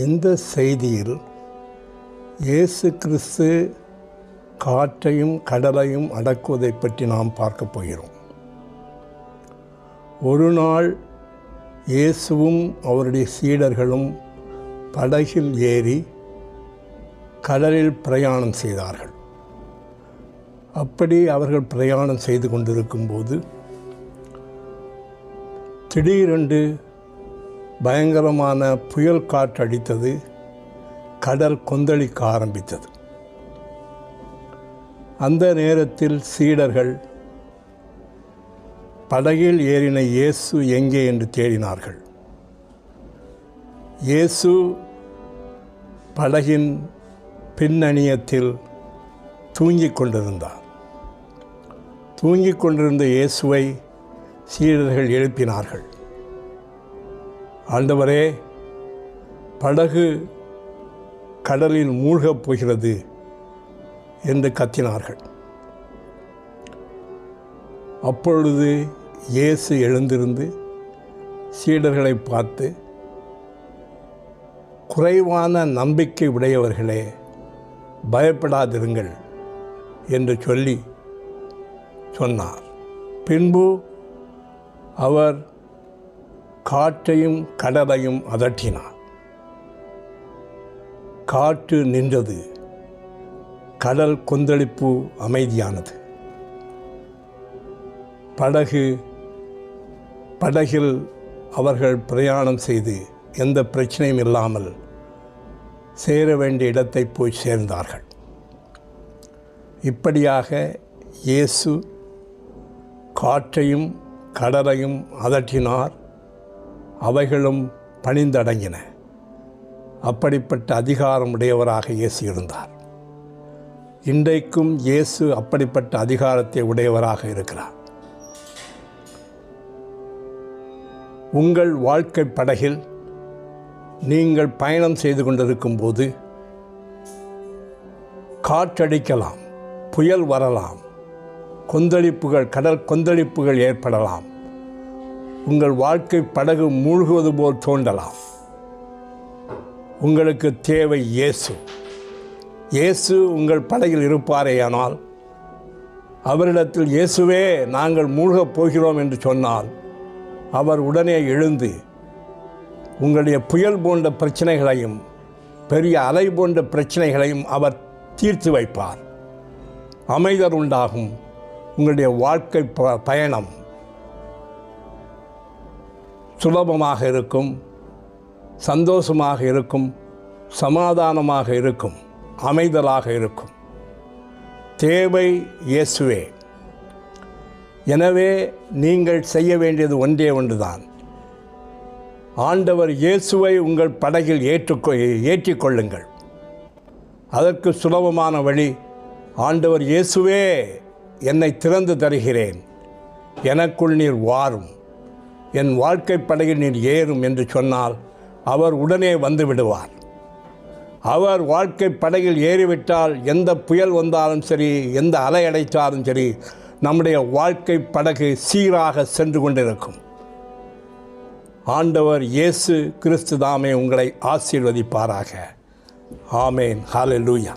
இந்த செய்தியில் இயேசு கிறிஸ்து காற்றையும் கடலையும் அடக்குவதை பற்றி நாம் பார்க்க போகிறோம். ஒரு நாள் இயேசுவும் அவருடைய சீடர்களும் படகில் ஏறி கடலில் பிரயாணம் செய்தார்கள். அப்படி அவர்கள் பிரயாணம் செய்து கொண்டிருக்கும்போது திடீரென்று பயங்கரமான புயல் காற்று அடித்தது கடல் கொந்தளிக்க ஆரம்பித்தது. அந்த நேரத்தில் சீடர்கள் படகில் ஏறின இயேசு எங்கே என்று தேடினார்கள். இயேசு படகின் பின்னணியத்தில் தூங்கிக் கொண்டிருந்தார். தூங்கிக் கொண்டிருந்த இயேசுவை சீடர்கள் எழுப்பினார்கள். ஆண்டவரே படகு கடலில் மூழ்கப் போகிறது என்று கத்தினார்கள். அப்பொழுது இயேசு எழுந்திருந்து சீடர்களை பார்த்து குறைவான நம்பிக்கை உடையவர்களே பயப்படாதிருங்கள் என்று சொல்லி சொன்னார். பின்பு அவர் காற்றையும் கடலையும் அதட்டினார் காற்று நின்றது. கடல் கொந்தளிப்பு அமைதியானது. படகு படகில் அவர்கள் பிரயாணம் செய்து எந்த பிரச்சனையும் இல்லாமல் சேர வேண்டிய இடத்தை போய் சேர்ந்தார்கள். இப்படியாக இயேசு காற்றையும் கடலையும் அதட்டினார். அவைகளும் பணிந்தடங்கின அப்படிப்பட்ட அதிகாரம் உடையவராக இயேசு இருந்தார். இன்றைக்கும் இயேசு அப்படிப்பட்ட அதிகாரத்தை உடையவராக இருக்கிறார். உங்கள் வாழ்க்கை படகில் நீங்கள் பயணம் செய்து கொண்டிருக்கும் போது காற்றடிக்கலாம் புயல் வரலாம் கொந்தளிப்புகள் கடல் கொந்தளிப்புகள் ஏற்படலாம். உங்கள் வாழ்க்கை படகு மூழ்குவது போல் தோண்டலாம் உங்களுக்கு தேவை இயேசு. இயேசு உங்கள் படகில் இருப்பாரேயானால் அவரிடத்தில் இயேசுவே நாங்கள் மூழ்கப் போகிறோம் என்று சொன்னால் அவர் உடனே எழுந்து உங்களுடைய புயல் போன்ற பிரச்சனைகளையும் பெரிய அலை போன்ற பிரச்சனைகளையும் அவர் தீர்த்து வைப்பார். அமைதர் உண்டாகும். உங்களுடைய வாழ்க்கை ப பயணம் சுலபமாக இருக்கும் சந்தோஷமாக இருக்கும் சமாதானமாக இருக்கும் அமைதலாக இருக்கும். தேவை இயேசுவே. எனவே நீங்கள் செய்ய வேண்டியது ஒன்றே ஒன்றுதான். ஆண்டவர் இயேசுவை உங்கள் படகில் ஏற்றுக்கொ ஏற்றிக்கொள்ளுங்கள். அதற்கு சுலபமான வழி ஆண்டவர் இயேசுவே என்னை திறந்து தருகிறேன். எனக்குள் நீர் வாரும். என் வாழ்க்கை படகில் நீர் ஏறும் என்று சொன்னால் அவர் உடனே வந்து விடுவார். அவர் வாழ்க்கை படகில் ஏறிவிட்டால் எந்த புயல் வந்தாலும் சரி எந்த அலை அடைத்தாலும் சரி நம்முடைய வாழ்க்கை படகு சீராக சென்று கொண்டிருக்கும். ஆண்டவர் இயேசு கிறிஸ்து தாமே உங்களை ஆசீர்வதிப்பாராக. ஆமேன். ஹாலெலூயா